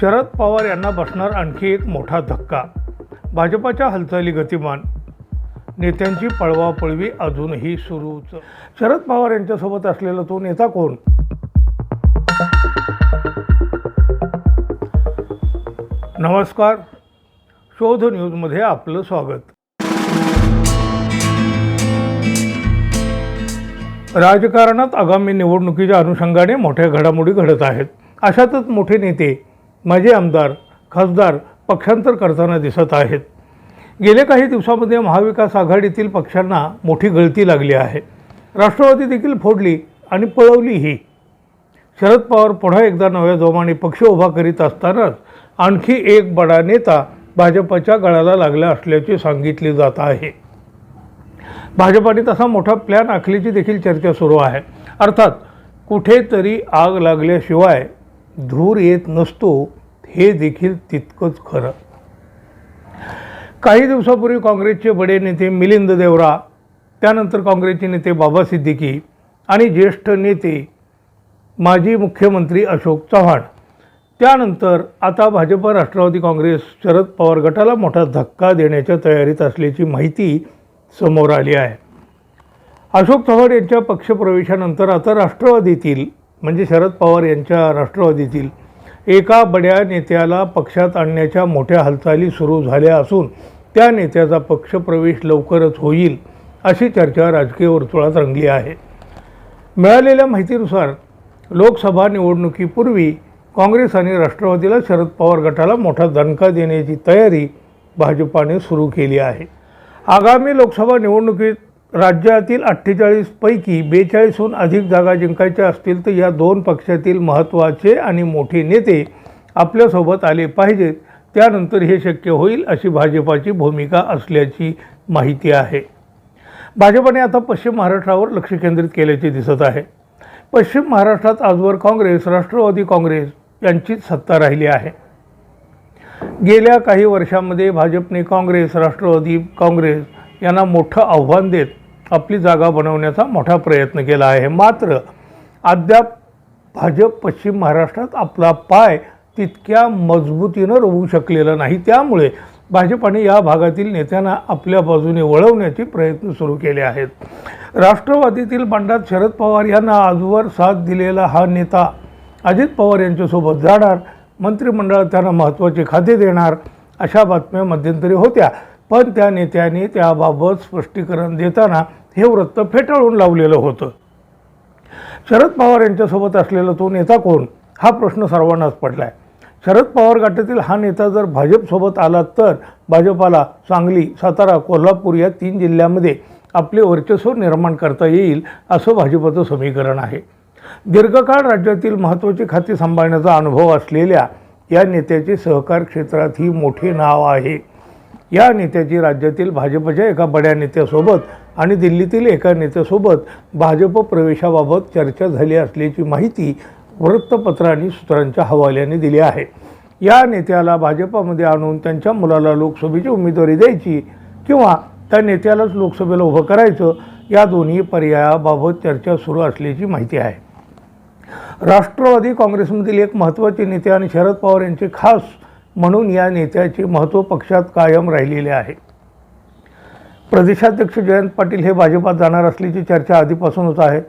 शरद पवार यांना बसणार आणखी एक मोठा धक्का. भाजपाच्या हालचाली गतिमान. नेत्यांची पळवापळवी अजूनही सुरूच. शरद पवार यांच्यासोबत असलेला तो नेता कोण? नमस्कार. शोध न्यूजमध्ये आपलं स्वागत. राजकारणात आगामी निवडणुकीच्या अनुषंगाने मोठ्या घडामोडी घडत आहेत. अशातच मोठे नेते माजी आमदार खासदार पक्षांतर करताना दिसत आहेत. गेल्या काही दिवसामध्ये महाविकास आघाडीतील पक्षांना मोठी गळती लागली आहे. राष्ट्रवादी देखील फोडली आणि पळवलीही शरद पवार पुन्हा एकदा नव्या जोमाने पक्ष उभा करीत असतानाच आणखी एक बडा नेता भाजपच्या गळाला लागला असल्याचे सांगितले जात आहे. भाजपाने तसा मोठा प्लॅन आखल्याची देखील चर्चा सुरू आहे. अर्थात कुठेतरी आग लागल्याशिवाय धूर येत नसतो हे देखील तितकंच खरं. काही दिवसापूर्वी काँग्रेसचे बडे नेते मिलिंद देवरा त्यानंतर काँग्रेसचे नेते बाबा सिद्दीकी आणि ज्येष्ठ नेते माजी मुख्यमंत्री अशोक चव्हाण. त्यानंतर आता भाजप राष्ट्रवादी काँग्रेस शरद पवार गटाला मोठा धक्का देण्याच्या तयारीत असल्याची माहिती समोर आली आहे. अशोक चव्हाण यांच्या पक्षप्रवेशानंतर आता राष्ट्रवादीतील म्हणजे शरद पवार यांच्या राष्ट्रवादीतील एका बड्या नेत्याला पक्षात आणण्याच्या मोठ्या हालचाली सुरू झाल्या असून त्या नेत्याचा पक्षप्रवेश लवकरच होईल अशी चर्चा राजकीय वर्तुळात रंगली आहे. मिळालेल्या माहितीनुसार लोकसभा निवडणुकीपूर्वी काँग्रेस आणि राष्ट्रवादीला शरद पवार गटाला मोठा दणका देण्याची तयारी भाजपाने सुरू केली आहे. आगामी लोकसभा निवडणुकीत राज्यातील अठ्ठेचाळीसपैकी बेचाळीसहून अधिक जागा जिंकायच्या असतील तर या दोन पक्षातील महत्त्वाचे आणि मोठे नेते आपल्यासोबत आले पाहिजेत. त्यानंतर हे शक्य होईल अशी भाजपाची भूमिका असल्याची माहिती आहे. भाजपाने आता पश्चिम महाराष्ट्रावर लक्ष केंद्रित केल्याचे दिसत आहे. पश्चिम महाराष्ट्रात आजवर काँग्रेस राष्ट्रवादी काँग्रेस यांचीच सत्ता राहिली आहे. गेल्या काही वर्षामध्ये भाजपने काँग्रेस राष्ट्रवादी काँग्रेस यांना मोठं आव्हान देत आपली जागा बनवण्याचा मोठा प्रयत्न केला आहे. मात्र अद्याप भाजप पश्चिम महाराष्ट्रात आपला पाय तितक्या मजबूतीनं रोवू शकलेला नाही. त्यामुळे भाजपाने या भागातील नेत्यांना आपल्या बाजूने वळवण्याचे प्रयत्न सुरू केले आहेत. राष्ट्रवादीतील बंडात शरद पवार यांना आजवर साथ दिलेला हा नेता अजित पवार यांच्यासोबत जाणार मंत्रिमंडळात त्यांना महत्त्वाचे खाते देणार अशा बातम्या मध्यंतरी होत्या. पण त्या नेत्याने त्याबाबत स्पष्टीकरण देताना हे वृत्त फेटाळून लावलेलं होतं. शरद पवार यांच्यासोबत असलेला तो नेता कोण? हा प्रश्न सर्वांनाच पडला आहे शरद पवार गटातील हा नेता जर भाजपसोबत आला तर भाजपाला सांगली सातारा कोल्हापूर या तीन जिल्ह्यामध्ये आपले वर्चस्व निर्माण करता येईल असं भाजपचं समीकरण आहे. दीर्घकाळ राज्यातील महत्त्वाची खाती सांभाळण्याचा अनुभव असलेल्या या नेत्याचे सहकार क्षेत्रात ही मोठे नाव आहे. या नेत्याची राज्यातील भाजपच्या एका बड्या नेत्यासोबत आणि दिल्लीतील एका नेत्यासोबत भाजप प्रवेशाबाबत चर्चा झाली असल्याची माहिती वृत्तपत्रांनी सूत्रांच्या हवाल्याने दिली आहे. या नेत्याला भाजपामध्ये आणून त्यांच्या मुलाला लोकसभेची उमेदवारी द्यायची किंवा त्या नेत्यालाच लोकसभेला उभं करायचं या दोन्ही पर्यायाबाबत चर्चा सुरू असल्याची माहिती आहे. राष्ट्रवादी काँग्रेसमधील एक महत्त्वाचे नेते आणि शरद पवार यांचे खास म्हणून या नेत्याचे महत्त्व पक्षात कायम राहिलेले आहे. प्रदेशाध्यक्ष जयंत पाटील हे भाजपात जाणार असल्याची चर्चा आधीपासून होत आहे.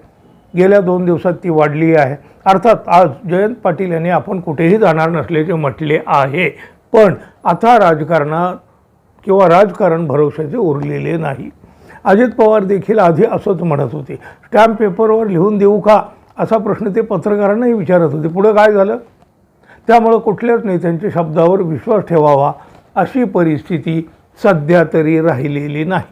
गेल्या दोन दिवसात ती वाढली आहे. अर्थात आज जयंत पाटील यांनी आपण कुठेही जाणार नसल्याचे म्हटले आहे. पण आता राजकारणात किंवा राजकारण भरवशाचे उरलेले नाही. अजित पवार देखील आधी असंच म्हणत होते. स्टॅम्प पेपरवर लिहून देऊ का? असा प्रश्न ते पत्रकारांनाही विचारत होते. पुढं काय झालं? त्यामुळं कुठल्याच नेत्यांच्या शब्दावर विश्वास ठेवावा अशी परिस्थिती सध्या तरी राहिलेली नाही.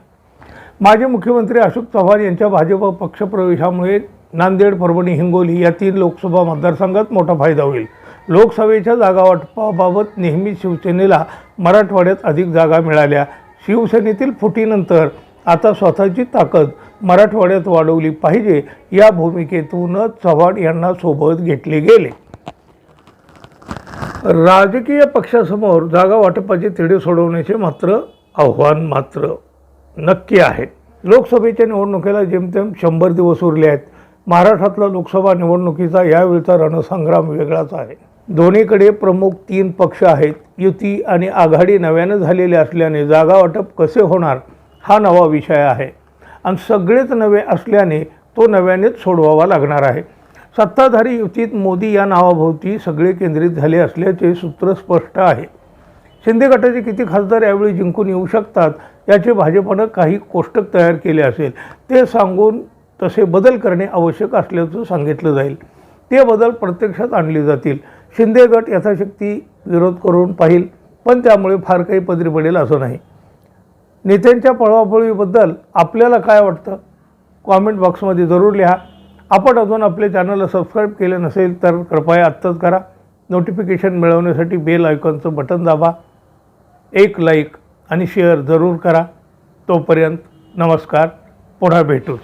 माजी मुख्यमंत्री अशोक चव्हाण यांच्या भाजप पक्षप्रवेशामुळे नांदेड परभणी हिंगोली या तीन लोकसभा मतदारसंघात मोठा फायदा होईल. लोकसभेच्या जागा वाटपाबाबत नेहमी शिवसेनेला मराठवाड्यात अधिक जागा मिळाल्या. शिवसेनेतील फुटीनंतर आता स्वतःची ताकद मराठवाड्यात वाढवली पाहिजे या भूमिकेतूनच चव्हाण यांना सोबत घेतले गेले. राजकीय पक्षासमोर जागा वाटपाची तिढे सोडवण्याचे मात्र आव्हान मात्र नक्की आहे. लोकसभेच्या निवडणुकीला जेमतेम शंभर दिवस उरले आहेत. महाराष्ट्रातला लोकसभा निवडणुकीचा यावेळचा रणसंग्राम वेगळाच आहे. दोन्हीकडे प्रमुख तीन पक्ष आहेत. युती आणि आघाडी नव्यानं झालेली असल्याने जागा वाटप कसे होणार हा नवा विषय आहे. आणि सगळेच नवे असल्याने तो नव्यानेच सोडवावा लागणार आहे. सत्ताधारी युतीत मोदी या नावाभोवती सगळे केंद्रित झाले असल्याचे सूत्र स्पष्ट आहे. शिंदे गटाचे किती खासदार यावेळी जिंकून येऊ शकतात याचे भाजपनं काही कोष्टक तयार केले असेल ते सांगून तसे बदल करणे आवश्यक असल्याचं सांगितलं जाईल. ते बदल प्रत्यक्षात आणले जातील. शिंदे गट यथाशक्ती विरोध करून पाहिल पण त्यामुळे फार काही पदरी पडेल असं नाही. नेत्यांच्या पळवापळवीबद्दल आपल्याला काय वाटतं? कॉमेंट बॉक्समध्ये जरूर लिहा. आपण अजून आपले चॅनलला सबस्क्राईब केले नसेल तर कृपया आत्ताच करा. नोटिफिकेशन मिळवण्यासाठी बेल आयकॉनचं बटन दाबा. एक लाईक आणि शेअर जरूर करा. तोपर्यंत नमस्कार. पुन्हा भेटूच